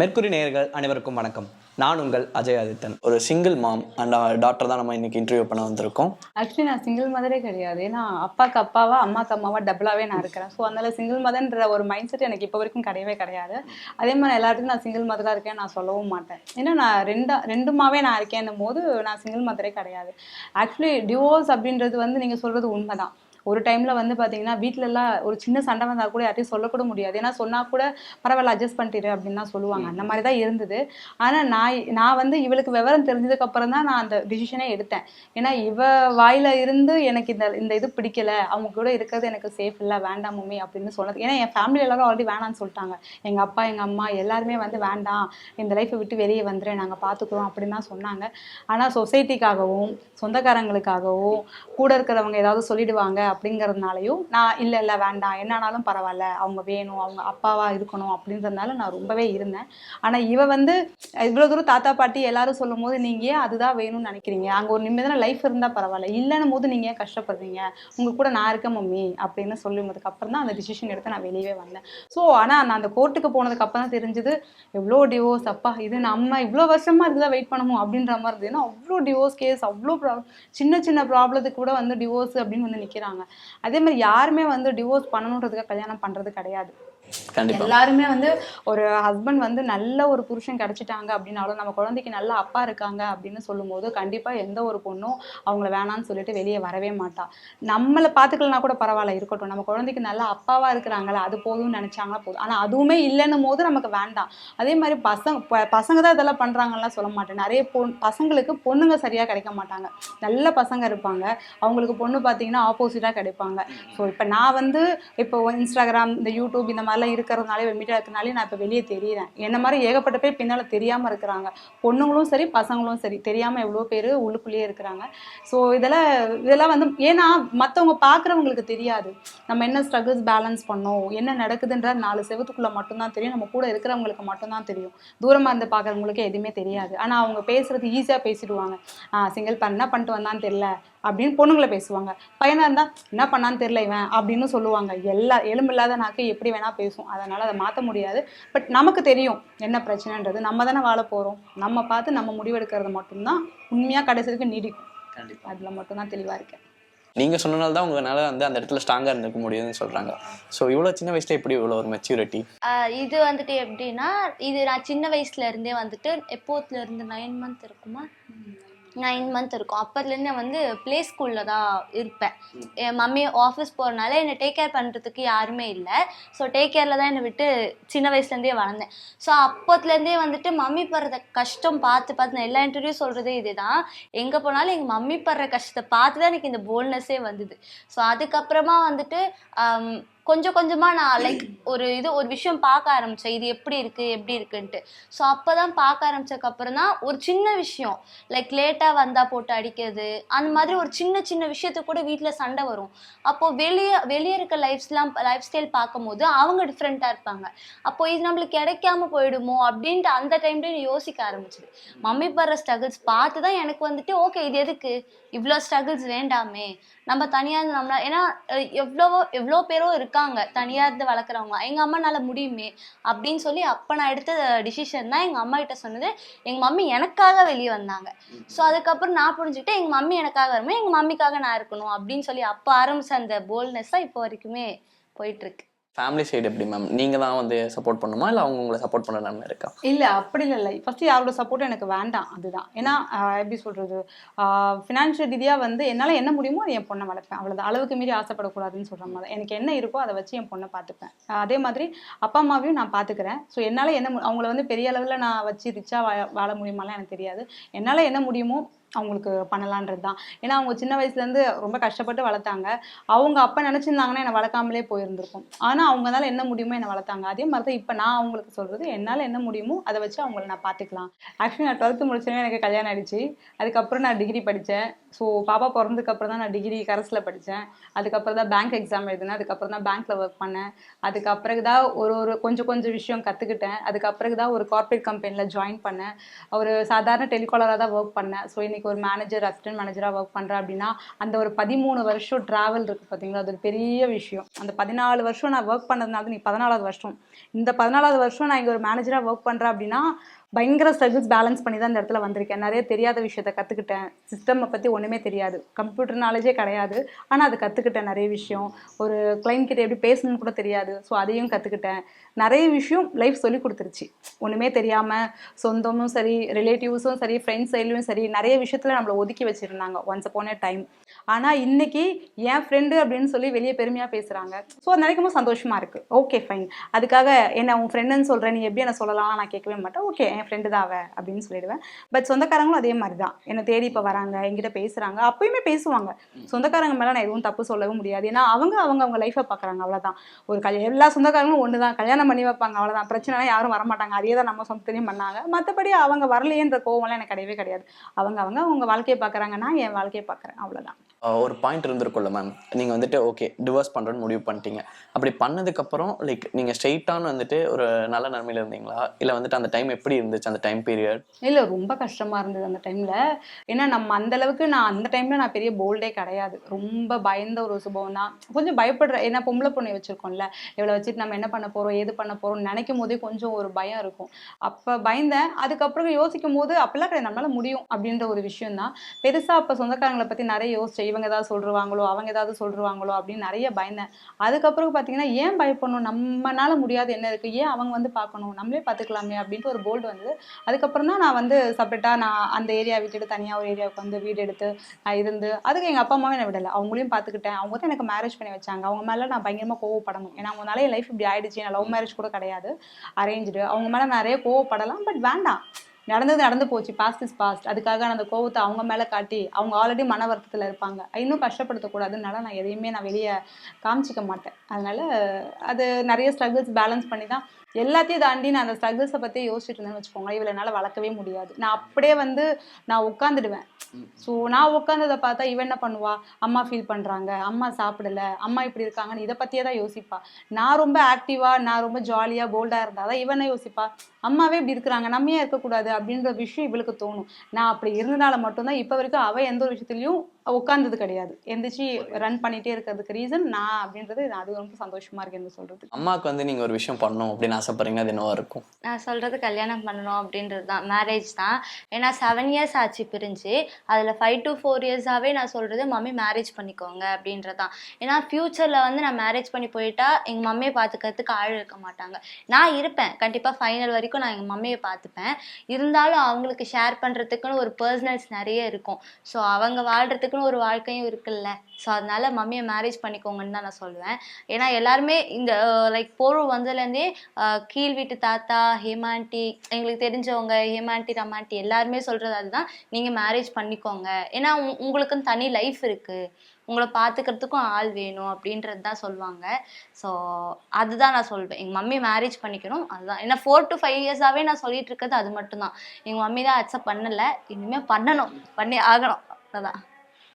Mercury நேயர்கள் அனைவருக்கும் வணக்கம். நான் உங்கள் அஜய் ஆதித்தன். ஒரு சிங்கிள் மாம் அண்ட் டாக்டர் தான் நம்ம இன்னைக்கு இன்டர்வியூ பண்ண வந்திருக்கோம். ஆக்சுவலி நான் சிங்கிள் மதரே கிடையாது. ஏன்னா அப்பாக்கு அப்பாவா அம்மாக்கு அம்மாவா டபுளாவே நான் இருக்கிறேன். ஸோ அதனால சிங்கிள் மதன்ற ஒரு மைண்ட் செட் எனக்கு இப்போ வரைக்கும் கிடையவே கிடையாது. அதே மாதிரி எல்லாத்துக்கும் நான் சிங்கிள் மதராக இருக்கேன் நான் சொல்லவும் மாட்டேன். ஏன்னா நான் ரெண்டா ரெண்டுமாவே நான் இருக்கேன்னும் போது நான் சிங்கிள் மதரே கிடையாது. ஆக்சுவலி டிவோர்ஸ் அப்படின்றது வந்து நீங்கள் சொல்றது உண்மைதான். ஒரு டைம்ல வந்து பாத்தீங்கன்னா வீட்ல எல்லாம் ஒரு சின்ன சண்டை வந்தா கூட யார்ட்டையும் சொல்லக்கூட முடியாது. ஏன்னா சொன்னா கூட பரவாயில்ல அட்ஜஸ்ட் பண்ணிட்டு அப்படின்னு தான் சொல்லுவாங்க. அந்த மாதிரி தான் இருந்தது. ஆனா நான் நான் வந்து இவளுக்கு விவரம் தெரிஞ்சதுக்கு அப்புறம் தான் நான் அந்த டிசிஷனே எடுத்தேன். ஏன்னா இவ வாயில இருந்து எனக்கு இந்த இந்த இது பிடிக்கல. அவங்க கூட இருக்கிறது எனக்கு சேஃப் இல்லை வேண்டாமுமே அப்படின்னு சொன்னது. ஏன்னா என் ஃபேமிலி எல்லாரும் ஆல்ரெடி வேணாம்னு சொல்லிட்டாங்க. எங்க அப்பா எங்க அம்மா எல்லாருமே வந்து வேண்டாம். இந்த லைஃப்பை விட்டு வெளியே வந்துடுறேன் நாங்கள் பார்த்துக்குறோம் அப்படின்னு தான் சொன்னாங்க. ஆனால் சொசைட்டிக்காகவும் சொந்தக்காரங்களுக்காகவும் கூட இருக்கிறவங்க ஏதாவது சொல்லிடுவாங்க. அப்படிங்கிறதுனாலையும் நான் இல்லை இல்லை வேண்டாம். என்னானாலும் பரவாயில்ல. அவங்க வேணும். அவங்க அப்பாவா இருக்கணும். அப்படின்றதுனால நான் ரொம்பவே இருந்தேன். ஆனால் இவ வந்து இவ்வளோ தூரம் தாத்தா பாட்டி எல்லாரும் சொல்லும் போது நீங்கள் ஏன் அதுதான் வேணும்னு நினைக்கிறீங்க? அங்கே ஒரு நிம்மதியான லைஃப் இருந்தால் பரவாயில்ல. இல்லைன்னும் போது நீங்கள் ஏன் கஷ்டப்படுறீங்க? உங்க கூட நான் இருக்கேன் மம்மி. அப்படின்னு சொல்லும்போதுக்கு அப்புறம் தான் அந்த டிசிஷன் எடுத்து நான் வெளியே வந்தேன். ஸோ ஆனால் நான் அந்த கோர்ட்டுக்கு போனதுக்கு அப்புறம் தான் தெரிஞ்சது எவ்வளோ டிவோர்ஸ் அப்பா இது நம்ம இவ்வளோ வருஷமா இதுதான் வெயிட் பண்ணணும் அப்படின்ற மாதிரி இருந்தது. ஏன்னா அவ்வளோ டிவோர்ஸ் கேஸ் அவ்வளோ ப்ராப்ளம் சின்ன சின்ன ப்ராப்ளத்துக்கு கூட வந்து டிவோர்ஸ் அப்படின்னு வந்து நிற்கிறாங்க அதே மாதிரி யாருமே வந்து டிவோர்ஸ் பண்ணணுன்றதுக்காக கல்யாணம் பண்றது கிடையாது. எல்லாருமே வந்து ஒரு ஹஸ்பண்ட் வந்து நல்ல ஒரு புருஷன் கிடைச்சிட்டாங்க அப்படின்னாலும் நம்ம குழந்தைக்கு நல்ல அப்பா இருக்காங்க அப்படின்னு சொல்லும்போது கண்டிப்பா எந்த ஒரு பொண்ணும் அவங்கள வேணாம்னு சொல்லிட்டு வெளியே வரவே மாட்டா. நம்மளை பார்த்துக்கலனா கூட பரவாயில்ல இருக்கட்டும். நம்ம குழந்தைக்கு நல்ல அப்பாவா இருக்கிறாங்களா அது போதும்னு நினைச்சாங்களா போதும். ஆனா அதுவுமே இல்லைன்னும் போது நமக்கு வேண்டாம். அதே மாதிரி பசங்க பசங்க தான் இதெல்லாம் பண்றாங்கலாம் சொல்ல மாட்டேன். நிறைய பொண் பசங்களுக்கு பொண்ணுங்க சரியா கிடைக்க மாட்டாங்க. நல்ல பசங்க இருப்பாங்க. அவங்களுக்கு பொண்ணு பார்த்தீங்கன்னா ஆப்போசிட்டா கிடைப்பாங்க. ஸோ இப்போ நான் வந்து இப்போ இன்ஸ்டாகிராம் இந்த யூடியூப் இந்த மாதிரிலாம் இருக்கிறதுனாலே வெமிட்டாக இருக்கிறனாலே நான் இப்போ வெளியே தெரியிறேன். என்ன மாதிரி ஏகப்பட்ட பேர் பின்னால் தெரியாமல் இருக்கிறாங்க. பொண்ணுங்களும் சரி பசங்களும் சரி தெரியாமல் எவ்வளோ பேர் உள்ளுக்குள்ளேயே இருக்கிறாங்க. ஸோ இதெல்லாம் இதெல்லாம் வந்து ஏன்னா மற்றவங்க பார்க்குறவங்களுக்கு தெரியாது. நம்ம என்ன ஸ்ட்ரகிள்ஸ் பேலன்ஸ் பண்ணோம் என்ன நடக்குதுன்ற நாலு செவத்துக்குள்ளே மட்டும்தான் தெரியும். நம்ம கூட இருக்கிறவங்களுக்கு மட்டும்தான் தெரியும். தூரமாக இருந்து பார்க்குறவங்களுக்கு எதுவுமே தெரியாது. ஆனால் அவங்க பேசுகிறது ஈஸியாக பேசிடுவாங்க. சிங்கிள் பண்ண என்ன பண்ணிட்டு வந்தான்னு தெரியல. அப்படின்னு பொண்ணுங்களை பேசுவாங்க. பையனாக இருந்தால் என்ன பண்ணான்னு தெரியல இவன் அப்படின்னு சொல்லுவாங்க. எல்லா எலும்பில்லாத நாக்கு எப்படி வேணா பேசும். அதனால அதை மாற்ற முடியாது. பட் நமக்கு தெரியும் என்ன பிரச்சனைன்றது. நம்ம தானே வாழ போகிறோம் நம்ம பார்த்து நம்ம முடிவெடுக்கிறது மட்டும்தான் உண்மையாக கடைசிக்கு நீடிக்கும். கண்டிப்பா. அதில் மட்டும்தான் தெளிவாக இருக்கேன். நீங்க சொன்னனால தான் உங்களால வந்து அந்த இடத்துல ஸ்ட்ராங்கா இருந்திருக்க முடியும்னு சொல்றாங்க. ஸோ இவ்வளவு சின்ன வயசுல எப்படி இவ்வளவு ஒரு மெச்சூரிட்டி இது வந்துட்டு எப்படின்னா இது நான் சின்ன வயசுல இருந்தே வந்துட்டு எப்போத்துல இருந்து நைன் மந்த் இருக்குமா? நைன் மந்த் இருக்கும். அப்போதுலேருந்து வந்து ப்ளே ஸ்கூலில் தான் இருப்பேன். என் மம்மி ஆஃபீஸ் போகிறனால என்னை டேக் கேர் பண்ணுறதுக்கு யாருமே இல்லை. ஸோ டேக் கேரில் தான் என்னை விட்டு சின்ன வயசுலேருந்தே வளர்ந்தேன். ஸோ அப்போத்துலேருந்தே வந்துட்டு மம்மி படுற கஷ்டம் பார்த்து பார்த்து நான் எல்லா இன்டர்வியூ சொல்கிறதே இதுதான். எங்கே போனாலும் எங்கள் மம்மி படுற கஷ்டத்தை பார்த்து தான் எனக்கு இந்த போல்னஸே வந்தது. ஸோ அதுக்கப்புறமா வந்துட்டு கொஞ்சம் கொஞ்சமாக நான் லைக் ஒரு இது ஒரு விஷயம் பார்க்க ஆரம்பித்தேன் இது எப்படி இருக்குது எப்படி இருக்குன்ட்டு. ஸோ அப்போ தான் பார்க்க ஆரம்பிச்சதுக்கப்புறம் தான் ஒரு சின்ன விஷயம். லைக் லேட்டாக வந்தால் போட்டு அடிக்கிறது அந்த மாதிரி ஒரு சின்ன சின்ன விஷயத்துக்கு கூட வீட்டில் சண்டை வரும். அப்போது வெளியே வெளியே இருக்க லைஃப்ஸ்லாம் லைஃப் ஸ்டைல் பார்க்கும்போது அவங்க டிஃப்ரெண்ட்டாக இருப்பாங்க. அப்போ இது நம்மளுக்கு கிடைக்காம போயிடுமோ அப்படின்ட்டு அந்த டைம்லேயும் யோசிக்க ஆரம்பிச்சது. மம்மி படுற ஸ்ட்ரகிள்ஸ் பார்த்து தான் எனக்கு வந்துட்டு ஓகே இது எதுக்கு? இவ்வளோ ஸ்ட்ரகிள்ஸ் வேண்டாமே. நம்ம தனியாக இருந்து நம்மளா ஏன்னா எவ்வளவோ எவ்வளோ பேரோ இருக்காங்க தனியாக இருந்து வளர்க்குறவங்க. எங்கள் அம்மானால முடியுமே அப்படின்னு சொல்லி அப்போ நான் எடுத்த டிசிஷன் தான் எங்கள் அம்மா கிட்ட சொன்னது. எங்கள் மம்மி எனக்காக வெளியே வந்தாங்க. ஸோ அதுக்கப்புறம் நான் புரிஞ்சுக்கிட்டேன் எங்கள் மம்மி எனக்காக வருமே எங்கள் மம்மிக்காக நான் இருக்கணும் அப்படின்னு சொல்லி அப்போ ஆரம்பிச்ச அந்த போல்னஸ் தான் இப்போ வரைக்குமே போயிட்டு இருக்கு. ஃபேமிலி சைடு எப்படி மேம் நீங்க தான் வந்து சப்போர்ட் பண்ணுமா? இல்ல அவங்க உங்களை சப்போர்ட் பண்ண நம்ம இருக்கா? இல்லை அப்படி இல்லை ஃபர்ஸ்ட் யாரோட சப்போர்ட் எனக்கு வேண்டாம். அதுதான். ஏன்னா எப்படி சொல்றது? ஃபினான்ஷியல் ரீதியாக வந்து என்னால் என்ன முடியுமோ அதை என் பொண்ணை வளர்ப்பேன். அவ்வளோதான் அளவுக்கு மீறி ஆசைப்படக்கூடாதுன்னு சொல்கிற மாதிரி. எனக்கு என்ன இருக்கோ அதை வச்சு என் பொண்ணை பார்த்துப்பேன். அதே மாதிரி அப்பா அம்மாவையும் நான் பார்த்துக்கிறேன். ஸோ என்னால் என்ன மு- அவங்கள வந்து பெரிய அளவில் நான் வச்சு ரிச்சாக வாழ வாழ முடியுமாலாம் எனக்கு தெரியாது. என்னால் என்ன முடியுமோ அவங்களுக்கு பண்ணலான்றது தான் ஏன்னா அவங்க சின்ன வயசுலேருந்து ரொம்ப கஷ்டப்பட்டு வளர்த்தாங்க. அவங்க அப்போ நினச்சிருந்தாங்கன்னா என்னை வளர்க்காமலே போயிருந்திருக்கும். ஆனால் அவங்களால என்ன முடியுமோ என்னை வளர்த்தாங்க. அதே மாதிரி தான் இப்போ நான் அவங்களுக்கு சொல்கிறது என்னால் என்ன முடியுமோ அதை வச்சு அவங்கள நான் பார்த்துக்கலாம் ஆக்சுவலி நான் டுவெல்த்து முடிச்சோன்னே எனக்கு கல்யாணம் ஆயிடுச்சு. அதுக்கப்புறம் நான் டிகிரி படித்தேன் ஸோ பாப்பா பிறந்ததுக்கப்புறம் தான் நான் டிகிரி கரஸில் படித்தேன் அதுக்கப்புறம் தான் பேங்க் எக்ஸாம் எழுதினேன். அதுக்கப்புறம் தான் பேங்க்கில் ஒர்க் பண்ணேன். அதுக்கப்புறம் தான் ஒரு ஒரு கொஞ்சம் கொஞ்சம் விஷயம் கற்றுக்கிட்டேன் அதுக்கப்புறம் தான் ஒரு கார்ப்பரேட் கம்பெனியில் ஜாயின் பண்ணேன். ஒரு சாதாரண டெலிகாலராக தான் ஒர்க் பண்ணேன். ஸோ இன்னைக்கு இன்னைக்கு ஒரு மேனேஜர் அசிஸ்டன்ட் மேனேஜராக ஒர்க் பண்ணுறேன் அப்படின்னா அந்த ஒரு பதிமூணு வருஷம் ட்ராவல் இருக்குது பார்த்தீங்களா அது ஒரு பெரிய விஷயம். அந்த பதினாலு வருஷம் நான் ஒர்க் பண்ணதுனால நீ பதினாலாவது வருஷம். இந்த பதினாலாவது வருஷம் நான் இங்கே ஒரு மேனேஜராக ஒர்க் பண்ணுறேன் அப்படின்னா பயங்கர ஸ்ட்ரகிள்ஸ் பேலன்ஸ் பண்ணி தான் இந்த இடத்துல வந்திருக்கேன். நிறைய தெரியாத விஷயத்த கற்றுக்கிட்டேன் சிஸ்டமை பற்றி ஒன்றுமே தெரியாது. கம்ப்யூட்டர் நாலேஜே கிடையாது. ஆனால் அதை கற்றுக்கிட்டேன் நிறைய விஷயம். ஒரு கிளைண்ட் கிட்ட எப்படி பேசணும்னு கூட தெரியாது. ஸோ அதையும் கற்றுக்கிட்டேன் நிறைய விஷயம் லைஃப் சொல்லி கொடுத்துருச்சு. ஒன்றுமே தெரியாமல் சொந்தமும் சரி ரிலேட்டிவ்ஸும் சரி ஃப்ரெண்ட்ஸ் சைட்லையும் சரி நிறைய விஷயத்தில் நம்மளை ஒதுக்கி வச்சுருந்தாங்க ஒன்ஸ் அப்போன a டைம் ஆனால் இன்றைக்கி என் ஃப்ரெண்டு அப்படின்னு சொல்லி வெளியே பெருமையாக பேசுகிறாங்க ஸோ அது நினைக்கும் போது சந்தோஷமாக இருக்குது ஓகே ஃபைன் அதுக்காக என்ன உன் ஃப்ரெண்டுன்னு சொல்கிறேன் நீ எப்படி என்ன சொல்லலாம்? நான் கேட்கவே மாட்டேன். ஓகே என் ஃப்ரெண்டு தான் அவ அப்படின்னு சொல்லிடுவேன். பட் சொந்தக்காரங்களும் அதே மாதிரி தான் என்னை தேடி இப்போ வராங்க என்கிட்ட பேசுகிறாங்க அப்பயுமே பேசுவாங்க. சொந்தக்காரங்க மேலே நான் எதுவும் தப்பு சொல்லவும் முடியாது. ஏன்னா அவங்க அவங்க அவங்க லைஃப்பை பார்க்குறாங்க அவ்வளோதான் ஒரு கல்யாணம் எல்லா சொந்தக்காரங்களும் ஒன்று தான் கல்யாணம் பண்ணி வைப்பாங்க அவ்வளோதான் பிரச்சனைனா யாரும் வரமாட்டாங்க. அதே தான் நம்ம சொந்தத்திலையும் பண்ணாங்க. மற்றபடி அவங்க வரலையேன்ற கோவம்லாம் எனக்கு கிடையவே கிடையாது. அவங்க அவங்க அவங்க வாழ்க்கையை பார்க்குறாங்க. நான் என் வாழ்க்கையை பார்க்குறேன். அவ்வளோதான் ஒரு பாயிண்ட் இருந்திருக்கும்ல மேம் நீங்கள் வந்துட்டு ஓகே டிவோர்ஸ் பண்ணுறேன்னு முடிவு பண்ணிட்டீங்க. அப்படி பண்ணதுக்கப்புறம் லைக் நீங்கள் ஸ்ட்ரெயிட்டான வந்துட்டு ஒரு நல்ல நிலமையில இருந்தீங்களா? இல்லை வந்துட்டு அந்த டைம் எப்படி இருந்துச்சு? அந்த டைம் பீரியட் இல்லை ரொம்ப கஷ்டமாக இருந்தது அந்த டைமில் ஏன்னா நம்ம அந்த அளவுக்கு நான் அந்த டைமில் நான் பெரிய போல்டே கிடையாது. ரொம்ப பயந்த ஒரு சுபம் தான். கொஞ்சம் பயப்படுற ஏன்னா பொம்பளை பொண்ணை வச்சுருக்கோம்ல. இவளை வச்சுட்டு நம்ம என்ன பண்ண போகிறோம் ஏது பண்ண போகிறோம்னு நினைக்கும் போதே கொஞ்சம் ஒரு பயம் இருக்கும். அப்போ பயந்தேன். அதுக்கப்புறம் யோசிக்கும் போது அப்பெல்லாம் கிடையாது. நம்மளால முடியும் அப்படின்ற ஒரு விஷயம் தான் பெருசாக அப்போ சொந்தக்காரங்களை பற்றி நிறைய யோசிச்சேன். இவங்க ஏதாவது சொல்லிருவாங்களோ அவங்க ஏதாவது சொல்லிருவாங்களோ அப்படின்னு நிறைய பயந்தேன். அதுக்கப்புறம் பார்த்தீங்கன்னா ஏன் பயப்படணும்? நம்மனால முடியாது என்ன இருக்குது ஏன் அவங்க வந்து பார்க்கணும்? நம்மளே பார்த்துக்கலாமே அப்படின்ட்டு ஒரு போல்டு வந்து அதுக்கப்புறம் தான் நான் வந்து செப்பரேட்டாக நான் அந்த ஏரியா விட்டுட்டு தனியாக ஒரு ஏரியாவுக்கு வந்து வீடு எடுத்து நான் இருந்து அதுக்கு எங்கள் அப்பா அம்மாவே என்ன விடலை. அவங்களையும் பார்த்துக்கிட்டேன். அவங்க தான் எனக்கு மேரேஜ் பண்ணி வச்சாங்க. அவங்க மேலே நான் பயங்கரமாக கோவப்படணும். ஏன்னா அவங்களால என் லைஃப் இப்படி ஆயிடுச்சு. நான் லவ் மேரேஜ் கூட கிடையாது. அரேஞ்சு அவங்க மேலே நிறைய கோவப்படலாம். பட் வேண்டாம். நடந்தது நடந்து போச்சு. பாஸ்ட் இஸ் பாஸ்ட் அதுக்காக நான் அந்த கோவத்தை அவங்க மேலே காட்டி அவங்க ஆல்ரெடி மன வருத்தத்தில் இருப்பாங்க. இன்னும் கஷ்டப்படுத்தக்கூடாதுனால நான் எதையுமே நான் வெளியே காமிச்சிக்க மாட்டேன். அதனால அது நிறைய ஸ்ட்ரகிள்ஸ் பேலன்ஸ் பண்ணி தான் எல்லாத்தையும் தாண்டி நான் அந்த ஸ்ட்ரகிள்ஸை பற்றி யோசிச்சுட்டு இருந்தேன்னு வச்சுக்கோங்களேன். இவளை என்னால் வளர்க்கவே முடியாது. நான் அப்படியே வந்து நான் உட்காந்துடுவேன் ஸோ நான் உட்காந்ததை பார்த்தா இவன் என்ன பண்ணுவா? அம்மா ஃபீல் பண்ணுறாங்க அம்மா சாப்பிடல. அம்மா இப்படி இருக்காங்கன்னு இதை பற்றியே தான் யோசிப்பா. நான் ரொம்ப ஆக்டிவாக நான் ரொம்ப ஜாலியாக போல்டாக இருந்தால் தான் இவனை யோசிப்பா? அம்மாவே இப்படி இருக்கிறாங்க. நம்ம ஏன் இருக்கக்கூடாது? அப்படின்ற விஷயம் இவளுக்கு தோணும். நான் அப்படி இருந்தனால மட்டும்தான் இப்போ வரைக்கும் அவள் எந்த ஒரு விஷயத்துலையும் உட்காந்தது கிடையாது. எந்திரிச்சு ரன் பண்ணிகிட்டே இருக்கிறதுக்கு ரீசன் நான் அப்படின்றது அது ரொம்ப சந்தோஷமா இருக்கு என்ன சொல்றது அம்மாவுக்கு வந்து நீங்கள் ஒரு விஷயம் பண்ணணும் அப்படின்னு ஆசைப்படுறீங்க அது என்னவா இருக்கும்? நான் சொல்கிறது கல்யாணம் பண்ணணும் அப்படின்றது தான். மேரேஜ் தான். ஏன்னா செவன் இயர்ஸ் ஆச்சு பிரிஞ்சு. அதில் ஃபைவ் டு ஃபோர் இயர்ஸாகவே நான் சொல்கிறது மம்மி மேரேஜ் பண்ணிக்கோங்க அப்படின்றது தான். ஏன்னா ஃப்யூச்சரில் வந்து நான் மேரேஜ் பண்ணி போயிட்டா எங்கள் மம்மியை பார்த்துக்கிறதுக்கு ஆள் இருக்க மாட்டாங்க. நான் இருப்பேன். கண்டிப்பாக ஃபைனல் வரைக்கும் நான் எங்கள் மம்மியை பார்த்துப்பேன் இருந்தாலும் அவங்களுக்கு ஷேர் பண்ணுறதுக்குன்னு ஒரு பர்சனல்ஸ் நிறைய இருக்கும். ஸோ அவங்க வாழ்கிறதுக்குன்னு ஒரு வாழ்க்கையும் இருக்குல்ல. ஸோ அதனால மம்மியை மேரேஜ் பண்ணிக்கோங்கன்னு தான் நான் சொல்லுவேன். ஏன்னா எல்லாருமே இந்த லைக் போர்வ வந்ததுலேருந்தே கீழ் வீட்டு தாத்தா ஹேமாண்டி எங்களுக்கு தெரிஞ்சவங்க ஹேமாண்டி ரமாண்டி எல்லாருமே சொல்கிறது அதுதான். நீங்கள் மேரேஜ் பண்ணிக்கோங்க. ஏன்னா உங்- உங்களுக்குன்னு தனி லைஃப் இருக்குது உங்களை பார்த்துக்கிறதுக்கும் ஆள் வேணும் அப்படின்றது தான் சொல்லுவாங்க. ஸோ அதுதான் நான் சொல்வேன். எங்கள் மம்மி மேரேஜ் பண்ணிக்கணும். அதுதான். ஏன்னா ஃபோர் டு ஃபைவ் இயர்ஸாகவே நான் சொல்லிட்டு இருக்கிறது அது மட்டும்தான். எங்கள் மம்மி தான் அக்செப்ட் பண்ணலை. இனிமேல் பண்ணணும். பண்ணி ஆகணும். அதான்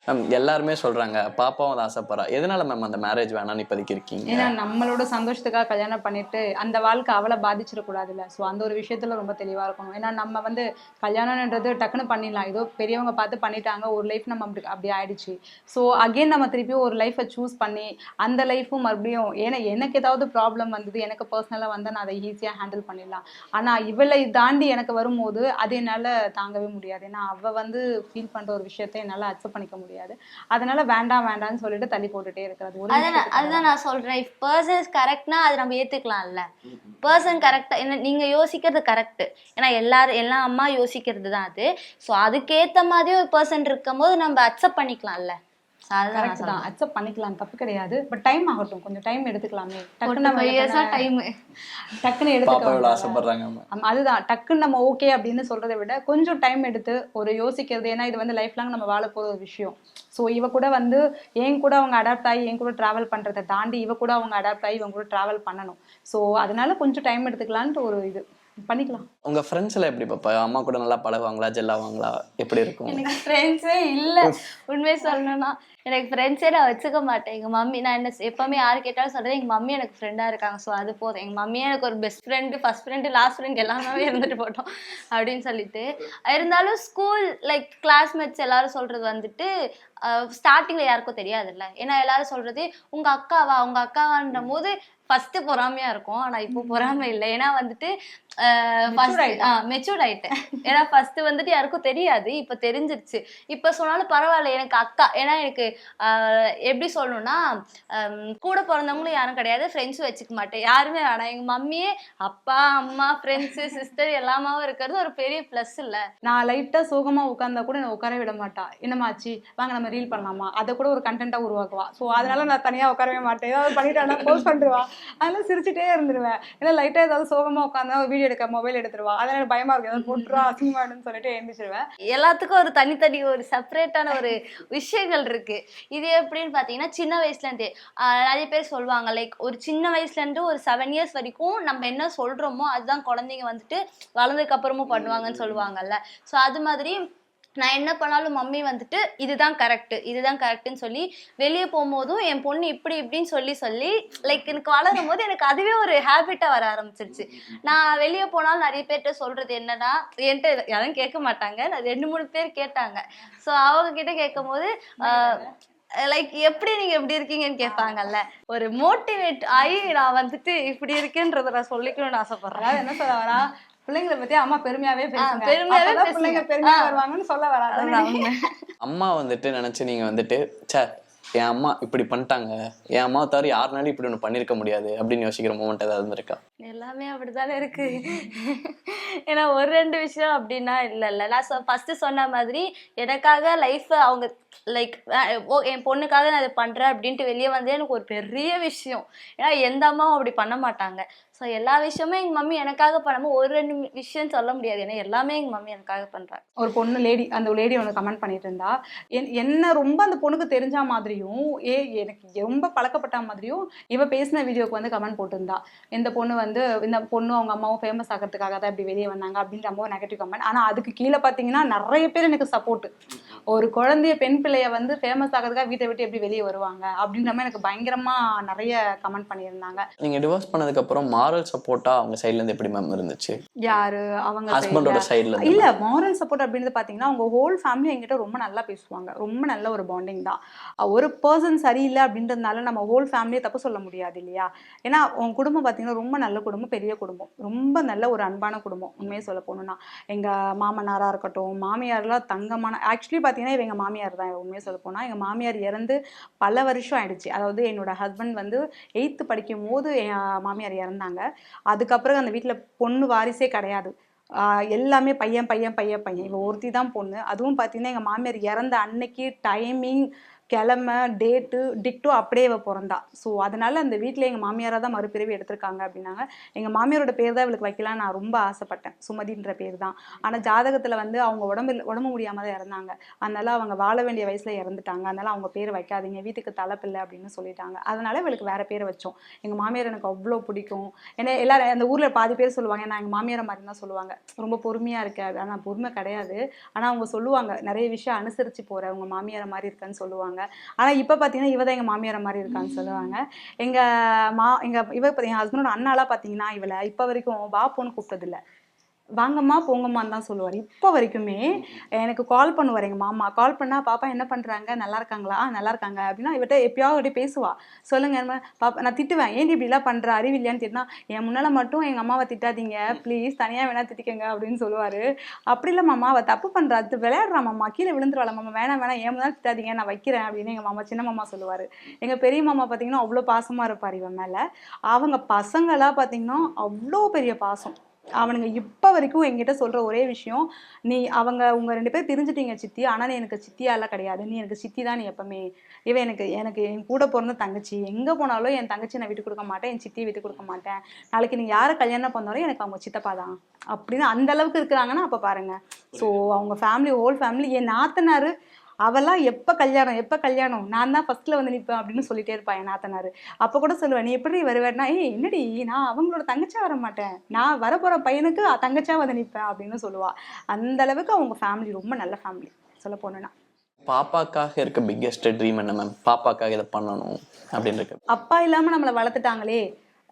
மேம் எல்லாருமே சொல்கிறாங்க பாப்பாவும் அதை ஆசைப்படுறா. எதனால மேம் அந்த மேரேஜ் வேணாம்னு இப்போதைக்கு இருக்கீங்க? ஏன்னா நம்மளோட சந்தோஷத்துக்காக கல்யாணம் பண்ணிட்டு அந்த வாழ்க்கை அவளை பாதிச்சிடக்கூடாதுல்ல. ஸோ அந்த ஒரு விஷயத்துல ரொம்ப தெளிவா இருக்கணும். ஏன்னா நம்ம வந்து கல்யாணம்ன்றது டக்குன்னு பண்ணிடலாம். ஏதோ பெரியவங்க பார்த்து பண்ணிட்டாங்க ஒரு லைஃப் நம்ம அப்படி அப்படி ஆயிடுச்சு. ஸோ அகைன் நம்ம திருப்பியும் ஒரு லைஃப்பை சூஸ் பண்ணி அந்த லைஃப்பும் மறுபடியும் ஏன்னா எனக்கு ஏதாவது ப்ராப்ளம் வந்தது எனக்கு பர்சனலாக வந்தால் நான் அதை ஈஸியாக ஹேண்டில் பண்ணிடலாம். ஆனால் இவளை தாண்டி எனக்கு வரும்போது அது என்னால் தாங்கவே முடியாது. ஏன்னா அவள் வந்து ஃபீல் பண்ணுற ஒரு விஷயத்தை என்னால் அக்செப்ட் பண்ணிக்க முடியும் முடியாது. அதனால வேண்டாம் வேண்டாம்னு சொல்லிட்டு தள்ளி போட்டுட்டே இருக்கிறது. அதுதான் நான் சொல்றேன். இஃப் பர்சன்ஸ் கரெக்ட்னா அது நம்ம ஏத்துக்கலாம்ல. பர்சன் கரெக்டா என்ன நீங்க யோசிக்கிறது கரெக்ட் ஏன்னா எல்லாரும் எல்லா அம்மா யோசிக்கிறது தான் அது. ஸோ அதுக்கேத்த மாதிரி ஒரு பர்சன் இருக்கும்போது நம்ம அக்செப்ட் பண்ணிக்கலாம்ல. கரெக்ட் தான். அக்செப்ட் பண்ணிக்கலாம். தப்பு கிடையாது. பட் டைம் ஆகட்டும். கொஞ்சம் டைம் எடுத்துக்கலாமே. டக்குன்னு நம்ம டைம் டக்குன்னு எடுத்துக்கலாம் அதுதான். டக்குன்னு நம்ம ஓகே அப்படின்னு சொல்றதை விட கொஞ்சம் டைம் எடுத்து ஒரு யோசிக்கிறது. ஏன்னா இது வந்து லைஃப் லாங் நம்ம வாழ போற ஒரு விஷயம். ஸோ இவ கூட வந்து என் கூட அவங்க அடாப்ட் ஆகி என் கூட டிராவல் பண்றதை தாண்டி இவ கூட அவங்க அடாப்ட் ஆகி இவங்க கூட டிராவல் பண்ணணும். ஸோ அதனால கொஞ்சம் டைம் எடுத்துக்கலான்ட்டு ஒரு இது. பண்ணிக்கலாம். உங்க ஃப்ரெண்ட்ஸ் எல்லாம் எப்படி பாப்பா? அம்மா கூட நல்லா பழகுவாங்களா? ஜெல்லாவாங்களா? எப்படி இருக்கும்? எனக்கு ஃப்ரெண்ட்ஸே இல்லை. உண்மையை சொல்லணும்னா எனக்கு ஃப்ரெண்ட்ஸே நான் வச்சுக்க மாட்டேன். எங்கள் மம்மி நான் என்ன எப்போவுமே யார் கேட்டாலும் சொல்கிறேன் எங்கள் மம்மி எனக்கு ஃப்ரெண்டாக இருக்காங்க. ஸோ அது போதும். எங்கள் மம்மியே எனக்கு ஒரு best friend first friend last friend எல்லாமே இருந்துட்டு போட்டோம் அப்படின்னு சொல்லிட்டு. இருந்தாலும் ஸ்கூல் லைக் கிளாஸ்மேட்ஸ் எல்லாரும் சொல்கிறது வந்துட்டு ஸ்டார்டிங்கில் யாருக்கும் தெரியாதுல்ல. ஏன்னா எல்லாரும் சொல்கிறது உங்கள் அக்காவா? உங்கள் அக்காவான்ற போது ஃபஸ்ட்டு பொறாமையாக இருக்கும். ஆனால் இப்போ பொறாமை இல்லை. ஏன்னா வந்துட்டு மெச்சூர்ட் ஆயிட்டேன். ஏன்னா ஃபர்ஸ்ட் வந்துட்டு யாருக்கும் தெரியாது. இப்போ தெரிஞ்சிருச்சு. இப்போ சொன்னாலும் பரவாயில்ல எனக்கு அக்கா ஏன்னா எனக்கு எப்படி சொல்லணும்னா கூட பிறந்தவங்களும் யாரும் கிடையாது. ஃப்ரெண்ட்ஸும் வச்சுக்க மாட்டேன். யாருமே வேணாம். எங்கள் மம்மியே அப்பா அம்மா ஃப்ரெண்ட்ஸு சிஸ்டர் எல்லாமாவும் இருக்கிறது ஒரு பெரிய ப்ளஸ் இல்லை. நான் லைட்டா சோகமா உட்கார்ந்தா கூட என்ன உட்கார விட மாட்டா. என்னமாச்சு வாங்க நம்ம ரீல் பண்ணலாமா? அதை கூட ஒரு கண்டென்ட்டா உருவாக்குவா. ஸோ அதனால நான் தனியா உட்காரவே மாட்டேன். ஏதாவது பண்ணிட்டானா போஸ்ட் பண்ணிடுவா அதனால சிரிச்சுட்டே இருந்துருவேன். ஏன்னா லைட்டா ஏதாவது சோகமா உட்காந்தா வீடியோ எடுக்க மொபைல் எடுத்துருவா. அதனால எனக்கு பயமா இருக்கு. ஏதாவது போட்டுருவா அசிங்கமாடுன்னு சொல்லிட்டு எழுந்திரிச்சிருவேன். எல்லாத்துக்கும் ஒரு தனித்தனி ஒரு செப்பரேட்டான ஒரு விஷயங்கள் இருக்கு. இது எப்படின்னு பார்த்தீங்கன்னா சின்ன வயசுலேருந்து நிறைய பேர் சொல்லுவாங்க லைக் ஒரு சின்ன வயசுலேருந்து ஒரு செவன் இயர்ஸ் வரைக்கும் நம்ம என்ன சொல்கிறோமோ அதுதான் குழந்தைங்க வந்துட்டு வளர்ந்ததுக்கு அப்புறமும் பண்ணுவாங்கன்னு சொல்லுவாங்கல்ல. ஸோ அது மாதிரி நான் என்ன பண்ணாலும் மம்மி வந்துட்டு இதுதான் கரெக்ட் இதுதான் கரெக்ட்னு சொல்லி வெளியே போகும்போதும் என் பொண்ணு இப்படி இப்படின்னு சொல்லி சொல்லி லைக் எனக்கு வளரும் போது எனக்கு அதுவே ஒரு ஹேபிட்டாக வர ஆரம்பிச்சிருச்சு. நான் வெளியே போனாலும் நிறைய பேர்கிட்ட சொல்றது என்னன்னா என்கிட்ட யாரும் கேட்க மாட்டாங்க. ரெண்டு மூணு பேர் கேட்டாங்க. ஸோ அவங்க கிட்ட கேட்கும் போது லைக் எப்படி நீங்க எப்படி இருக்கீங்கன்னு கேட்பாங்கல்ல. ஒரு மோட்டிவேட் ஆகி நான் வந்துட்டு இப்படி இருக்கேன்றத நான் சொல்லிக்கணும்னு ஆசைப்படுறேன். என்ன சொல்ல வரா? பிள்ளைங்களை பத்தி அம்மா பெருமையாவே பேசுங்க. பெருமையாவே. பிள்ளைங்க பெருமையா. வருவாங்கன்னு சொல்ல வரா அதுதான் உண்மை. அம்மா வந்துட்டு நினைச்சு நீங்க வந்துட்டு ச்சே என் அம்மா இப்படி பண்ணிட்டாங்க. என் அம்மாவை தவிர யாருனாலும் இப்படி ஒன்று பண்ணியிருக்க முடியாது. அப்படின்னு யோசிக்கிற மூமெண்ட் ஏதாவது இருந்திருக்கா எல்லாமே அப்படிதானே இருக்கு. ஏன்னா ஒரு ரெண்டு விஷயம் அப்படின்னா இல்ல இல்ல. நான் ஃபர்ஸ்ட் சொன்ன மாதிரி எனக்காக லைஃப் அவங்க லைக் ஓ என் பொண்ணுக்காக நான் இதை பண்றேன் அப்படின்ட்டு வெளியே வந்தே எனக்கு ஒரு பெரிய விஷயம். ஏன்னா எந்த அம்மாவும் அப்படி பண்ண மாட்டாங்க. ஸோ எல்லா விஷயமும் எங்க மம்மி எனக்காக பண்ணாம ஒரு ரெண்டு விஷயம் சொல்ல முடியாது. ஏன்னா எல்லாமே எங்க மம்மி எனக்காக பண்றாங்க. ஒரு பொண்ணு லேடி அந்த லேடி ஒன்று கமெண்ட் பண்ணிட்டு இருந்தா என்- என்ன ரொம்ப அந்த பொண்ணுக்கு தெரிஞ்ச மாதிரியும் ஏ எனக்கு ரொம்ப பழக்கப்பட்ட மாதிரியும் இவ பேசின வீடியோக்கு வந்து கமெண்ட் போட்டிருந்தா. இந்த பொண்ணு வந்து இந்த பொண்ணு அவங்க அம்மாவும் ஃபேமஸ் ஆகிறதுக்காக தான் இப்படி வெளியே வந்தாங்க அப்படின்ற மாதிரி நெகட்டிவ் கமெண்ட் ஆனா அதுக்கு கீழே பார்த்தீங்கன்னா நிறைய பேர் எனக்கு சப்போர்ட் ஒரு குழந்தைய பெண் பிள்ளைய வந்து ஃபேமஸ் ஆகிறதுக்காக வீட்டை விட்டு எப்படி வெளியே வருவாங்க அப்படின்ற மாதிரி எனக்கு பயங்கரமா நிறைய கமெண்ட் பண்ணியிருந்தாங்க. நீங்க டிவோர்ஸ் பண்ணதுக்கு அப்புறம் மாரல் சப்போர்ட்டா அவங்க சைட்ல இருந்து எப்படி மேம் இருந்துச்சு? யாரு? அவங்க? ஹஸ்பண்டோட சைட்ல இல்ல மாரல் சப்போர்ட் அப்படின்றது பாத்தீங்கன்னா அவங்க ஹோல் ஃபேமிலி என்கிட்ட ரொம்ப நல்லா பேசுவாங்க. ரொம்ப நல்ல ஒரு பாண்டிங் தான். ஒரு பர்சன் சரியில்லை அப்படின்றதுனால நம்ம ஹோல் ஃபேமிலியை தப்பு சொல்ல முடியாது இல்லையா? ஏன்னா உன் குடும்பம் பாத்தீங்கன்னா ரொம்ப நல்ல குடும்பம் பெரிய குடும்பம். ரொம்ப நல்ல ஒரு அன்பான குடும்பம் உண்மையை சொல்ல போகணும்னா எங்க மாமனாரா இருக்கட்டும் மாமியார்லாம் தங்கமான ஆக்சுவலி பாத்தீங்கன்னா இவங்க மாமியார் தான் உண்மையை சொல்ல போனா. எங்க மாமியார் இறந்து பல வருஷம் ஆயிடுச்சு. அதாவது என்னோட ஹஸ்பண்ட் வந்து எயித்து படிக்கும் போது என் மாமியார் இறந்தாங்க. அதுக்கப்புறம் அந்த வீட்டில் பொண்ணு வாரிசே கிடையாது. எல்லாமே பையன் பையன் பையன் பையன். இவள் ஒருத்தி தான் பொண்ணு. அதுவும் பார்த்தீங்கன்னா எங்கள் மாமியார் இறந்த அன்னைக்கு டைமிங் கிழமை டேட்டு டிக்டோ அப்படியே இவ பிறந்தா. ஸோ அதனால் அந்த வீட்டில் எங்கள் மாமியாராக தான் மறுபிறவி எடுத்திருக்காங்க அப்படின்னாங்க. எங்கள் மாமியாரோட பேர் தான் இவளுக்கு வைக்கலாம்னு நான் ரொம்ப ஆசைப்பட்டேன். சுமதின்ற பேர் தான். ஆனால் ஜாதகத்தில் வந்து அவங்க உடம்பு உடம்பு முடியாமல் தான் இறந்தாங்க. அதனால அவங்க வாழ வேண்டிய வயசில் இறந்துட்டாங்க. அதனால் அவங்க பேர் வைக்காதீங்க. வீட்டுக்கு தலைப்பில்லை அப்படின்னு சொல்லிட்டாங்க. அதனால் இவளுக்கு வேற பேர் வச்சோம். எங்கள் மாமியார் எனக்கு அவ்வளோ பிடிக்கும். ஏன்னா எல்லாரும் அந்த ஊரில் பாதி பேர் சொல்லுவாங்க. நான் எங்கள் மாமியாரை மாதிரி தான் சொல்லுவாங்க. ரொம்ப பொறுமையாக இருக்க. ஆனால் பொறுமை கிடையாது. ஆனால் அவங்க சொல்லுவாங்க நிறைய விஷயம் அனுசரித்து போகிற அவங்க மாமியாரை மாதிரி இருக்கேன்னு சொல்லுவாங்க. ஆனால் இப்போ பார்த்தீங்கன்னா இவ தான் எங்கள் மாமியாரை மாதிரி இருக்கான்னு சொல்லுவாங்க. எங்கள் மா எங்கள் இவ இப்போ என் ஹஸ்பண்டோட அண்ணாலாம் பார்த்தீங்கன்னா இவளை இப்போ வரைக்கும் வா போன்னு கூப்பிட்டதில்ல. வாங்கம்மா போங்கம்மான்னு தான் சொல்லுவார். இப்போ வரைக்குமே எனக்கு கால் பண்ணுவார் எங்கள் மாமா கால் பண்ணால் பாப்பா என்ன பண்ணுறாங்க நல்லா இருக்காங்களா? நல்லா இருக்காங்க? அப்படின்னா இவர்கிட்ட எப்பயாவது அப்படியே பேசுவா. சொல்லுங்க பாப்பா நான் திட்டுவேன். ஏன் இப்படிலாம் பண்ணுற அறிவு இல்லையான்னு திட்டினா என் முன்னால் மட்டும் எங்கள் அம்மாவை திட்டாதீங்க. ப்ளீஸ் தனியாக வேணா திட்டிக்கங்க அப்படின்னு சொல்லுவார். அப்படி இல்லை மாமா அவள் தப்பு பண்ணுறா அது விளையாடுறா மாமா. கீழே விழுந்துருவாள் மாமா. வேணாம் வேணாம். ஏன் முன்னால் திட்டாதீங்க. நான் வைக்கிறேன் அப்படின்னு எங்கள் மாமா சின்ன மாமா சொல்லுவார். எங்கள் பெரிய மாமா பார்த்தீங்கன்னா அவ்வளோ பாசமாக இருப்பார் இவன் மேலே. அவங்க பசங்களாக பார்த்தீங்கன்னா அவ்வளோ பெரிய பாசம். அவனுங்க இப்போ வரைக்கும் என்கிட்ட சொல்கிற ஒரே விஷயம் நீ அவங்க உங்கள் ரெண்டு பேர் பிரிஞ்சிட்டீங்க சித்தி. ஆனால் நீ எனக்கு சித்தியாலாம் கிடையாது. நீ எனக்கு சித்தி தான் நீ எப்பவுமே. இவன் எனக்கு எனக்கு என் கூட பிறந்த தங்கச்சி. எங்கே போனாலும் என் தங்கச்சி நான் விட்டு கொடுக்க மாட்டேன். என் சித்தியை விட்டு கொடுக்க மாட்டேன். நாளைக்கு நீ யாரை கல்யாணம் பண்ணாலும் எனக்கு அவங்க சித்தப்பா தான். அப்படின்னு அந்த அளவுக்கு இருக்கிறாங்கன்னா அப்போ பாருங்க. ஸோ அவங்க ஃபேமிலி ஹோல் ஃபேமிலி என் நாத்தனார் அவெல்லாம் எப்போ கல்யாணம் எப்போ கல்யாணம்? நான் தான் ஃபர்ஸ்ட்ல வந்து நிற்பேன் அப்படின்னு சொல்லிட்டே இருப்பான் என் நாத்தனார். அப்போ கூட சொல்லுவேன் நீ எப்படி வருவேன்னா ஏய் என்னடி நான் அவங்களோட தங்கச்சியா வர மாட்டேன். நான் வரப்போகிற பையனுக்கு தங்கச்சியா வந்து நிற்பேன் அப்படின்னு சொல்லுவா. அந்த அளவுக்கு அவங்க ஃபேமிலி ரொம்ப நல்ல ஃபேமிலி சொல்ல போனேன்னா. பாப்பாக்காக இருக்க பிக்கெஸ்ட் ட்ரீம் என்ன மேம் பாப்பாக்காக இதை பண்ணணும் அப்படின்னு இருக்கு அப்பா இல்லாம நம்மளை வளர்த்துட்டாங்களே.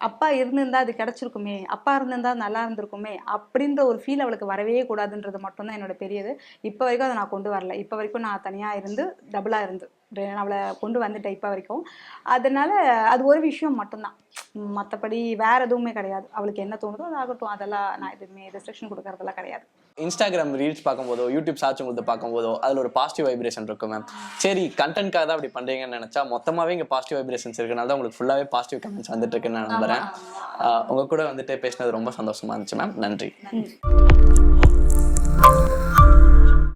அப்பா இருந்திருந்தா அது கிடைச்சிருக்குமே அப்பா இருந்திருந்தா நல்லா இருந்திருக்குமே அப்படின்ற ஒரு ஃபீல் அவளுக்கு வரவே கூடாதுன்றது மட்டும்தான் என்னோட பெரியது. இப்போ வரைக்கும் அதை நான் கொண்டு வரல. இப்போ வரைக்கும் நான் தனியாக இருந்து டபுளாக இருந்து அவளை கொண்டு வந்துட்டேன் இப்போ வரைக்கும். அதனால அது ஒரு விஷயம் மட்டும்தான். மற்றபடி வேற எதுவுமே கிடையாது. அவளுக்கு என்ன தோணுதோ அது ஆகட்டும். அதெல்லாம் நான் எதுவுமே ரெஸ்ட்ரிக்ஷன் கொடுக்கறதெல்லாம் கிடையாது. இன்ஸ்டாகிராம் ரீல்ஸ் பார்க்கும்போதோ யூடியூப் சார்ஜ் உங்களுக்கு பார்க்கும்போதோ அதில் ஒரு பாசிட்டிவ் வைப்ரேஷன் இருக்கும் மேம் சரி கண்டென்ட்காக தான் அப்படி பண்றீங்கன்னு நினைச்சா மொத்தமாவே இங்க பாசிட்டிவ் வைப்ரேஷன்ஸ் இருக்கனால தான் உங்களுக்கு ஃபுல்லாவே பாசிட்டிவ் கமெண்ட்ஸ் வந்துட்டு இருக்குன்னு நான் நம்புறேன். ஆஹ் உங்க கூட வந்துட்டு பேசினது ரொம்ப சந்தோஷமா இருந்துச்சு மேம் நன்றி.